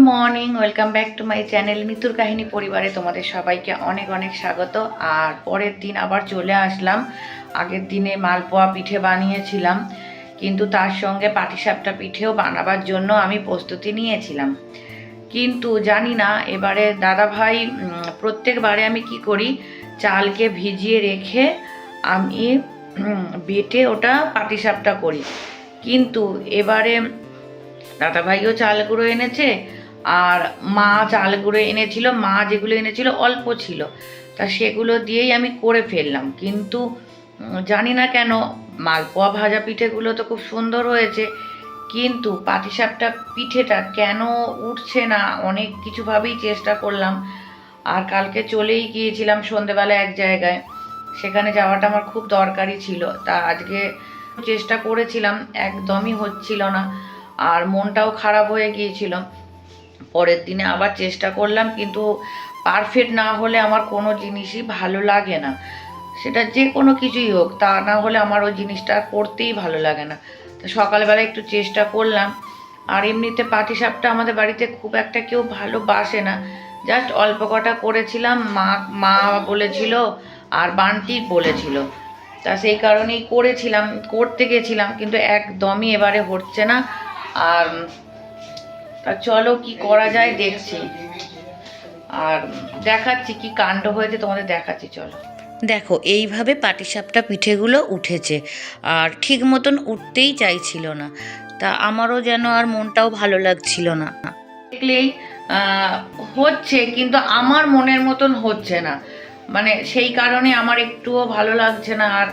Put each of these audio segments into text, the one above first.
Morning welcome back to my channel মিতুর কাহিনী পরিবারে তোমাদের সবাইকে অনেক অনেক স্বাগত। আর পরের দিন আবার চলে আসলাম। আগের দিনে মালপোয়া পিঠে বানিয়েছিলাম কিন্তু তার সঙ্গে পাটিসাপটা পিঠেও বানাবার জন্য আমি প্রস্তুতি নিয়েছিলাম। কিন্তু জানি না এবারে দাদাভাই উম, প্রত্যেকবারে আমি কি করি চালকে ভিজিয়ে রেখে আমি বেটে ওটা পাটিসাপটা করি। কিন্তু এবারে দাদাভাইও চাল গুঁড়ো এনেছে আর মা চাল গুঁড়ো এনেছিল, মা যেগুলো এনেছিল অল্প ছিল। তা সেগুলো দিয়েই আমি করে ফেললাম। কিন্তু জানি না কেন, মালপোয়া ভাজা পিঠেগুলো তো খুব সুন্দর হয়েছে। কিন্তু পাটিসাপটা পিঠেটা কেন উঠছে না? অনেক কিছুভাবেই চেষ্টা করলাম। আর কালকে চলেই গিয়েছিলাম সন্ধেবেলা এক জায়গায়। সেখানে যাওয়াটা আমার খুব দরকারি ছিল। তা আজকে চেষ্টা করেছিলাম, একদমই হচ্ছিল না। আর মনটাও খারাপ হয়ে গিয়েছিল। পরের দিনে আবার চেষ্টা করলাম, কিন্তু পারফেক্ট না হলে আমার কোনো জিনিসই ভালো লাগে না। সেটা যে কোনো কিছুই হোক, তা না হলে আমার ওই জিনিসটা করতেই ভালো লাগে না। তো সকালবেলা একটু চেষ্টা করলাম। আর এমনিতে পাটিসাপটা আমাদের বাড়িতে খুব একটা কেউ ভালোবাসে না। জাস্ট অল্প কটা করেছিলাম, মা মা বলেছিল আর বান্টি বলেছিল। তা সেই কারণেই করেছিলাম, করতে গেছিলাম, কিন্তু একদমই এবারে হচ্ছে না। আর তা চলো কি করা যায় দেখছি। আর দেখাচ্ছি কি কাণ্ড হয়েছে তোমাদের দেখাচ্ছি চলো। দেখো এইভাবে পাটিসাপটা পিঠেগুলো উঠেছে আর ঠিক মতন উঠতেই চাইছিল না। তা আমারও যেন আর মনটাও ভালো লাগছিল না। দেখলেই হচ্ছে কিন্তু আমার মনের মতন হচ্ছে না। মানে সেই কারণে আমার একটুও ভালো লাগছে না আর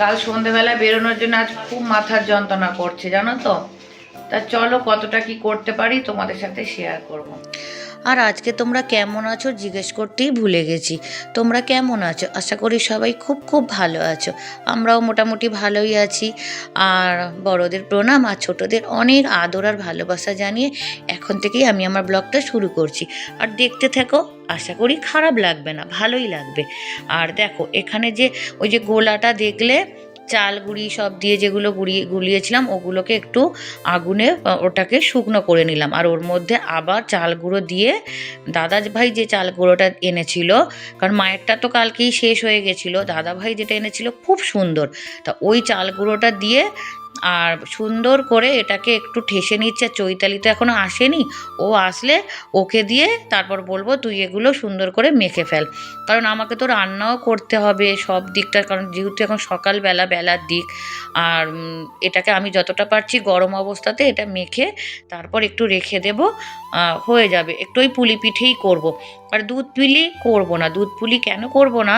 কাল সন্ধেবেলা বেরোনোর জন্য আজ খুব মাথার যন্ত্রণা করছে জানো তো? তা চলো কতটা কি করতে পারি তোমাদের সাথে শেয়ার করব। আর আজকে তোমরা কেমন আছো জিজ্ঞেস করতেই ভুলে গেছি। তোমরা কেমন আছো? আশা করি সবাই খুব খুব ভালো আছো। আমরাও মোটামুটি ভালোই আছি। আর বড়দের প্রণাম আর ছোটদের অনেক আদর আর ভালোবাসা জানিয়ে এখন থেকেই আমি আমার ব্লগটা শুরু করছি। আর দেখতে থাকো, আশা করি খারাপ লাগবে না, ভালোই লাগবে। আর দেখো, এখানে যে ওই যে গোলাটা দেখলে চাল গুঁড়ি সব দিয়ে যেগুলো গুঁড়িয়ে গুলিয়েছিলাম, ওগুলোকে একটু আগুনে ওটাকে শুকনো করে নিলাম। আর ওর মধ্যে আবার চাল গুঁড়ো দিয়ে দাদা ভাই যে চাল গুঁড়োটা এনেছিল, কারণ মায়েরটা তো কালকেই শেষ হয়ে গেছিল, দাদা ভাই যেটা এনেছিল খুব সুন্দর। তা ওই চাল গুঁড়োটা দিয়ে আর সুন্দর করে এটাকে একটু ঠেসে নিচ্ছে। চৈতালি তো এখনও আসেনি। ও আসলে ওকে দিয়ে তারপর বলব তুই এগুলো সুন্দর করে মেখে ফেল। কারণ আমাকে তো রান্নাও করতে হবে সব দিকটা কারণ যেহেতু এখন সকালবেলা বেলার দিক, আর এটাকে আমি যতটা পারছি গরম অবস্থাতে এটা মেখে তারপর একটু রেখে দেব হয়ে যাবে। একটু ওই পুলি পিঠেই করব। আর দুধ পুলি করব না। দুধ পুলি কেন করব না?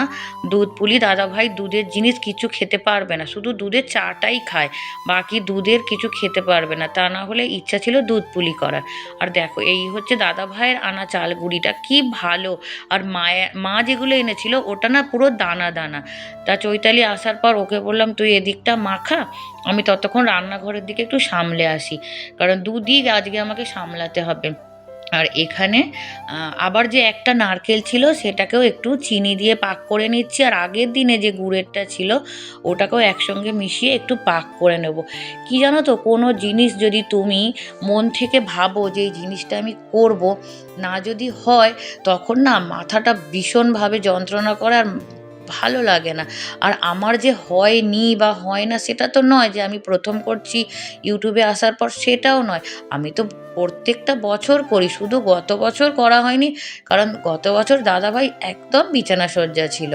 দুধ পুলি দাদা ভাই দুধের জিনিস কিছু খেতে পারবে না। শুধু দুধের চাটাই খায়। বাকি দুধের কিছু খেতে পারবে না। তা না হলে ইচ্ছা ছিল দুধ পুলি করার। আর দেখো, এই হচ্ছে দাদা ভাইয়ের আনা চাল গুঁড়িটা। কি ভালো! আর মায়ের মা যেগুলো এনেছিল, ওটা না পুরো দানা দানা। তা চৈতালি আসার পর ওকে বললাম, তুই এদিকটা মাখা, আমি ততক্ষণ রান্নাঘরের দিকে একটু সামলে আসি। কারণ দুদিক আজকে আমাকে সামলাতে হবে। আর এখানে আবার যে একটা নারকেল ছিল সেটাকেও একটু চিনি দিয়ে পাক করে নিচ্ছি। আর আগের দিনে যে গুড়েরটা ছিল, ওটাকেও একসঙ্গে মিশিয়ে একটু পাক করে নেব। কি জানো তো, কোনো জিনিস যদি তুমি মন থেকে ভাবো যে এই জিনিসটা আমি করব, না যদি হয়, তখন না মাথাটা ভীষণভাবে যন্ত্রণা করে। আর ভালো লাগে না। আর আমার যে হয়নি বা হয় না সেটা তো নয় যে আমি প্রথম করছি ইউটিউবে আসার পর সেটাও নয়। আমি তো প্রত্যেকটা বছর করি, শুধু গত বছর করা হয়নি, কারণ গত বছর দাদাভাই একদম বিছানা সজ্জা ছিল।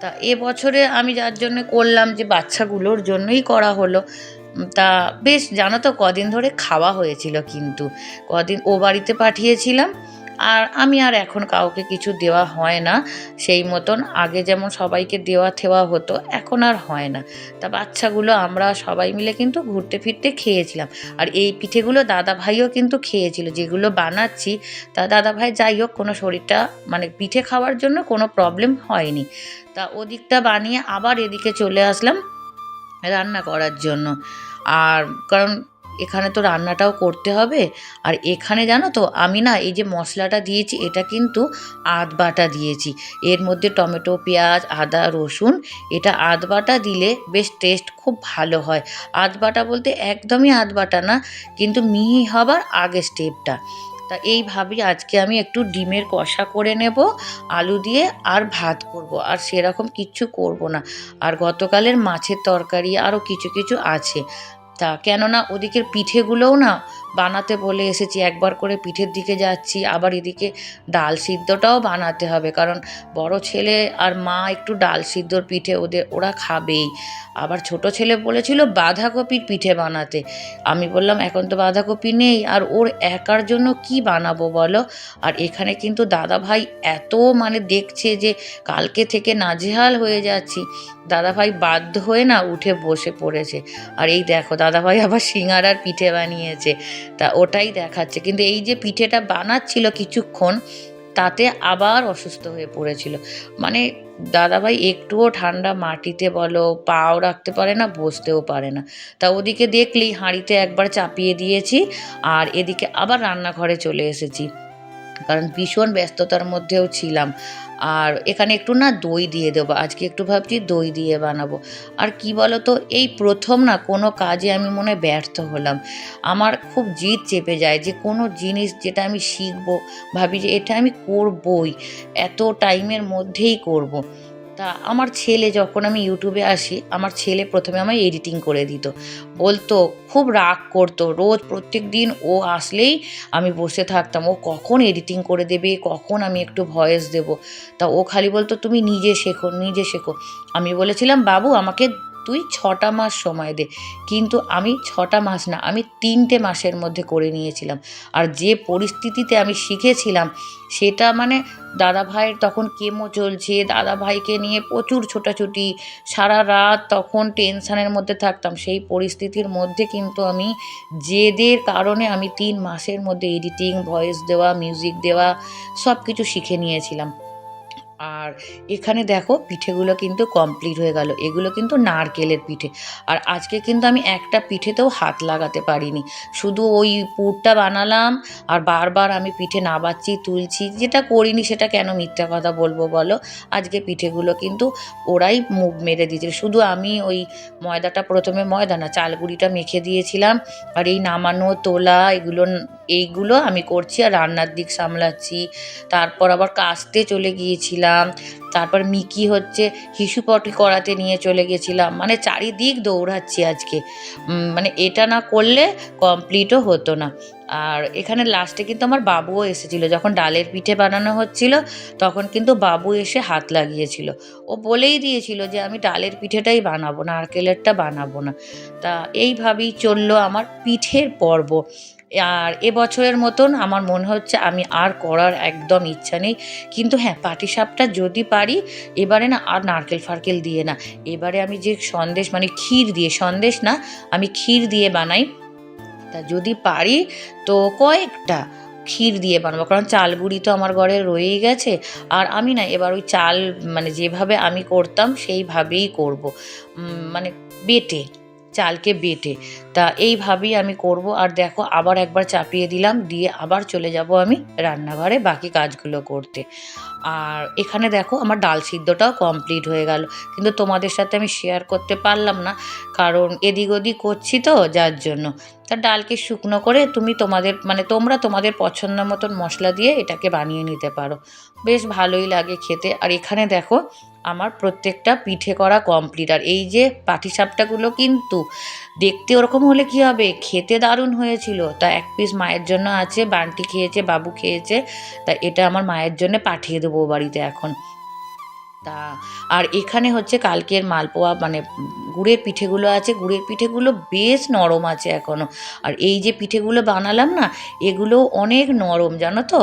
তা এ বছরে আমি যার জন্য করলাম যে বাচ্চাগুলোর জন্যই করা হলো। তা বেশ, জানো তো কদিন ধরে খাওয়া হয়েছিল কিন্তু। কদিন ও বাড়িতে পাঠিয়েছিলাম আর আমি আর এখন কাউকে কিছু দেওয়া হয় না। সেই মতন আগে যেমন সবাইকে দেওয়া থেওয়া হতো, এখন আর হয় না। তা বাচ্চাগুলো আমরা সবাই মিলে কিন্তু ঘুরতে ফিরতে খেয়েছিলাম। আর এই পিঠেগুলো দাদা ভাইও কিন্তু খেয়েছিল, যেগুলো বানাচ্ছি। তা দাদা ভাই যাই হোক, কোনো শরীরটা মানে পিঠে খাওয়ার জন্য কোনো প্রবলেম হয়নি। তা ওদিকটা বানিয়ে আবার এদিকে চলে আসলাম রান্না করার জন্য। আর কারণ এখানে তো রান্নাটাও করতে হবে। আর এখানে জানো তো, আমি না এই যে মশলাটা দিয়েছি, এটা কিন্তু আদ বাটা দিয়েছি। এর মধ্যে টমেটো, পেঁয়াজ, আদা, রসুন, এটা আদ বাটা দিলে বেশ টেস্ট খুব ভালো হয়। আদ বাটা বলতে একদমই আদ বাটা না, কিন্তু মিহি হবার আগে স্টেপটা তা এইভাবেই আজকে আমি একটু ডিমের কষা করে নেব, আলু দিয়ে আর ভাত করব। আর সেরকম কিচ্ছু করব না। আর গতকালের মাছের তরকারি আরও কিছু কিছু আছে। তা কেননা ওদিকের পিঠেগুলোও না বানাতে বলে এসেছি, একবার করে পিঠের দিকে যাচ্ছি, আবার এদিকে ডাল সিদ্ধটাও বানাতে হবে, কারণ বড় ছেলে আর মা একটু ডাল সিদ্ধর পিঠে ওদের, ওরা খাবেই। আবার ছোট ছেলে বলেছিল বাঁধাকপির পিঠে বানাতে। আমি বললাম, এখন তো বাঁধাকপি নেই, আর ওর একার জন্য কি বানাবো বলো? আর এখানে কিন্তু দাদা ভাই এত মানে দেখছে যে কালকে থেকে নাজেহাল হয়ে যাচ্ছি। দাদা ভাই বাধ্য হয়ে না উঠে বসে পড়েছে। আর এই দেখো দাদা ভাই আবার সিঙ্গারার পিঠে বানিয়েছে। তা ওটাই দেখাচ্ছে। কিন্তু এই যে পিঠেটা বানাচ্ছিল কিছুক্ষণ, তাতে আবার অসুস্থ হয়ে পড়েছিল। মানে দাদাভাই একটুও ঠান্ডা মাটিতে বলো, পাও রাখতে পারে না, বসতেও পারে না। তা ওদিকে দেখলেই হাঁড়িতে একবার চাপিয়ে দিয়েছি আর এদিকে আবার রান্নাঘরে চলে এসেছি। কারণ ভীষণ ব্যস্ততার মধ্যেও ছিলাম। আর এখানে একটু না দই দিয়ে দেবো। আজকে একটু ভাবছি দই দিয়ে বানাবো। আর কি বলো তো এই প্রথম না কোনো কাজে আমি মনে ব্যর্থ হলাম। আমার খুব জিদ চেপে যায় যে কোনো জিনিস যেটা আমি শিখব, ভাবি যে এটা আমি করবই, এত টাইমের মধ্যেই করব। তা আমার ছেলে যখন আমি ইউটিউবে আসি, আমার ছেলে প্রথমে আমায় এডিটিং করে দিত। বলতো, খুব রাগ করতো, রোজ প্রত্যেক দিন ও আসলেই আমি বসে থাকতাম, ও কখন এডিটিং করে দেবে, কখন আমি একটু ভয়েস দেব? তা ও খালি বলতো, তুমি নিজে শেখো নিজে শেখো। আমি বলেছিলাম, বাবু, আমাকে তুই ছটা মাস সময় দে। কিন্তু আমি ছটা মাস না, আমি তিনটে মাসের মধ্যে করে নিয়েছিলাম। আর যে পরিস্থিতিতে আমি শিখেছিলাম, সেটা মানে দাদা ভাইয়ের তখন কেমো চলছে দাদা ভাইকে নিয়ে প্রচুর ছোটাছুটি, সারা রাত তখন টেনশানের মধ্যে থাকতাম। সেই পরিস্থিতির মধ্যে কিন্তু আমি জেদের কারণে আমি তিন মাসের মধ্যে এডিটিং, ভয়েস দেওয়া, মিউজিক দেওয়া সব কিছু শিখে নিয়েছিলাম। আর এখানে দেখো পিঠেগুলো কিন্তু কমপ্লিট হয়ে গেল। এগুলো কিন্তু নারকেলের পিঠে। আর আজকে কিন্তু আমি একটা পিঠেতেও হাত লাগাতে পারিনি। শুধু ওই পুরটা বানালাম আর বারবার আমি পিঠে নাবাচ্ছি, তুলছি, যেটা করিনি সেটা কেন মিথ্যা কথা বলব বলো? আজকে পিঠেগুলো কিন্তু ওরাই মুখ মেরে দিয়েছিল। শুধু আমি ওই ময়দাটা প্রথমে ময়দা না, চালগুড়িটা মেখে দিয়েছিলাম আর এই নামানো তোলা এগুলো, এইগুলো আমি করছি আর রান্নার দিক সামলাচ্ছি। তারপর আবার কাস্তে চলে গিয়েছিলাম। তারপর মিকি হচ্ছে হিসুপটি করাতে নিয়ে চলে গেছিলাম। মানে চারিদিক দৌড়াচ্ছি আজকে। মানে এটা না করলে কমপ্লিটও হতো না। আর এখানে লাস্টে কিন্তু আমার বাবুও এসেছিল। যখন ডালের পিঠে বানানো হচ্ছিল, তখন কিন্তু বাবু এসে হাত লাগিয়েছিল। ও বলেই দিয়েছিল যে, আমি ডালের পিঠেটাই বানাবো না নারকেলেরটা বানাবো না। তা এইভাবেই চলল আমার পিঠের পর্ব। আর এবছরের মতন আমার মনে হচ্ছে আমি আর করার একদম ইচ্ছা নেই। কিন্তু হ্যাঁ পাটিসাপটা যদি পারি, এবারে না আর নারকেল ফারকেল দিয়ে না। এবারে আমি যে সন্দেশ মানে ক্ষীর দিয়ে, সন্দেশ না, আমি ক্ষীর দিয়ে বানাই। তা যদি পারি, তো কয়েকটা ক্ষীর দিয়ে বানাবো, কারণ চাল গুঁড়ি তো আমার ঘরে রয়েই গেছে। আর আমি না এবার ওই চাল মানে যেভাবে আমি করতাম, সেইভাবেই করব। মানে বেটে। চালকে বেটে। তা এইভাবেই আমি করব। আর দেখো, আবার একবার চাপিয়ে দিলাম, দিয়ে আবার চলে যাব আমি রান্নাঘরে বাকি কাজগুলো করতে। আর এখানে দেখো, আমার ডাল সিদ্ধটাও কমপ্লিট হয়ে গেল। কিন্তু তোমাদের সাথে আমি শেয়ার করতে পারলাম না, কারণ এদিক ওদিক করছি তো, যার জন্য। তা ডালকে শুকনো করে তুমি তোমাদের মানে তোমরা তোমাদের পছন্দ মতন মশলা দিয়ে এটাকে বানিয়ে নিতে পারো। বেশ ভালোই লাগে খেতে। আর এখানে দেখো আমার প্রত্যেকটা পিঠে করা কমপ্লিট আর এই যে পাটিসাপটাগুলো কিন্তু দেখতে ওরকম হলে কি হবে? খেতে দারুণ হয়েছিল। তা এক পিস মায়ের জন্য আছে, বান্টি খেয়েছে, বাবু খেয়েছে, তা এটা আমার মায়ের জন্য পাঠিয়ে দেবো বাড়িতে এখন। তা, আর এখানে হচ্ছে কালকের মালপোয়া মানে গুড়ের পিঠেগুলো আছে, গুড়ের পিঠেগুলো বেশ নরম আছে এখনও আর এই যে পিঠেগুলো বানালাম না এগুলো অনেক নরম, জানো তো?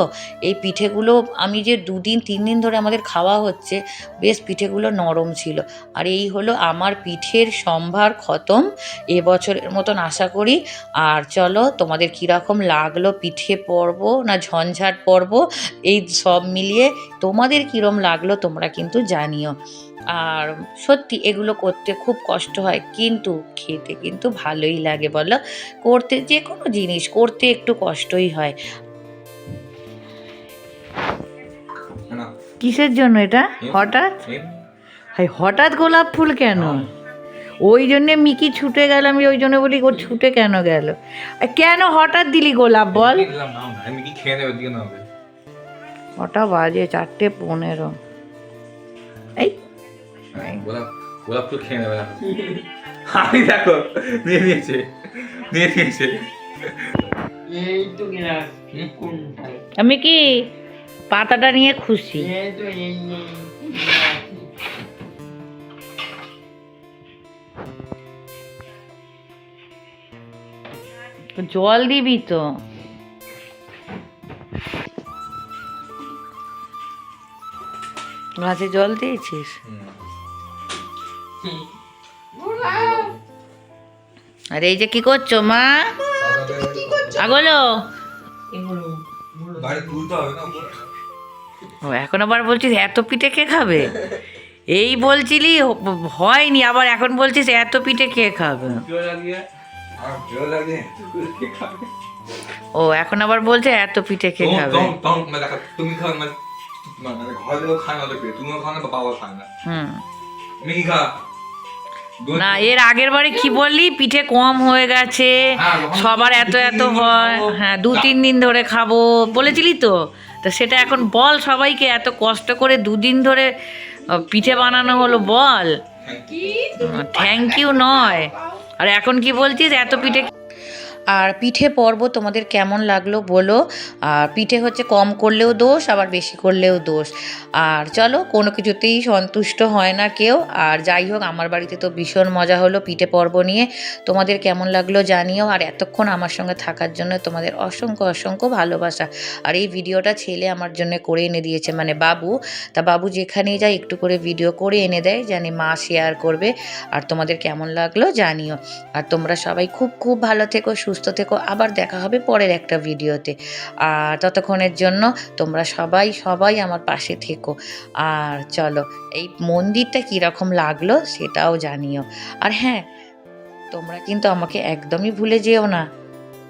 এই পিঠেগুলো আমি যে দুদিন, তিন দিন ধরে আমাদের খাওয়া হচ্ছে, বেশ পিঠেগুলো নরম ছিল। আর এই হলো আমার পিঠের সম্ভার খতম এবছরের মতন আশা করি। আর চলো, তোমাদের কীরকম লাগল পিঠে পর্ব না ঝঞ্ঝাট পর্ব, এই সব মিলিয়ে তোমাদের কীরম লাগল তোমরা কিন্তু জানিও। আর সত্যি এগুলো করতে খুব কষ্ট হয় কিন্তু খেতে কিন্তু ভালোই লাগে বলো। করতে যে কোনো জিনিস করতে একটু কষ্টই হয়। কিসের জন্য এটা? হঠাৎ? হাই হঠাৎ গোলাপ ফুল কেন? ওই জন্যে মিকি ছুটে গেল আমি ওই জন্য বলি ও ছুটে কেন গেল? কেন হঠাৎ দিলি গোলাপ বল? কটা বাজে চারটে পনেরো। এই। গোলাপ গোলাপ তো খেয়ে নেবে না। আমি দেখো নিয়ে নিয়েছে নিয়ে নিয়েছে। আমি কি পাতাটা নিয়ে খুশি? জল দিবি তো। গাছে জল দিয়েছিস? আরে এই যে কি করছ মা? আগলো। ও এখন আবার বলছিস এত পিঠে কে খাবে? এই বলছিলি হয়নি আবার এখন বলছিস এত পিঠে কে খাবে? ও এখন আবার বলছে এত পিঠে কে খাবে? মানে তুমি খাও মানে লোক খায় না তো পেয়ে তুমিও খাও না বা বাবা খায় না। হুম। আমি কি খা? না এর আগের বারে কি বললি? পিঠে কম হয়ে গেছে। হ্যাঁ, সবার এত এত হয়। হ্যাঁ দু তিন দিন ধরে খাব। বলেছিলি তো? তো সেটা এখন বল সবাইকে এত কষ্ট করে দুদিন ধরে পিঠে বানানো হলো বল। থ্যাংক ইউ নয়। আর এখন কি বলছিস? এত পিঠে আর পিঠে পর্ব তোমাদের কেমন লাগল বলো। আর পিঠে হচ্ছে কম করলেও দোষ, আবার বেশি করলেও দোষ। আর চলো, কোনো কিছুতেই সন্তুষ্ট হয় না কেউ। আর যাই হোক, আমার বাড়িতে তো ভীষণ মজা হলো পিঠে পর্ব নিয়ে। তোমাদের কেমন লাগল জানিও। আর এতক্ষণ আমার সঙ্গে থাকার জন্য তোমাদের অসংখ্য অসংখ্য ভালোবাসা। আর এই ভিডিওটা ছেলে আমার জন্য করে এনে দিয়েছে মানে বাবু। তা বাবু যেখানেই যায়, একটু করে ভিডিও করে এনে দেয়, জানি মা শেয়ার করবে। আর তোমাদের কেমন লাগল জানিও। আর তোমরা সবাই খুব খুব ভালো থেকো সুস্থ থেকো। আবার দেখা হবে পরের একটা ভিডিওতে। আর ততক্ষণের জন্য তোমরা সবাই সবাই আমার পাশে থেকো। আর চলো, এই মন্দিরটা কীরকম লাগল সেটাও জানিও। আর হ্যাঁ তোমরা কিন্তু আমাকে একদমই ভুলে যেও না।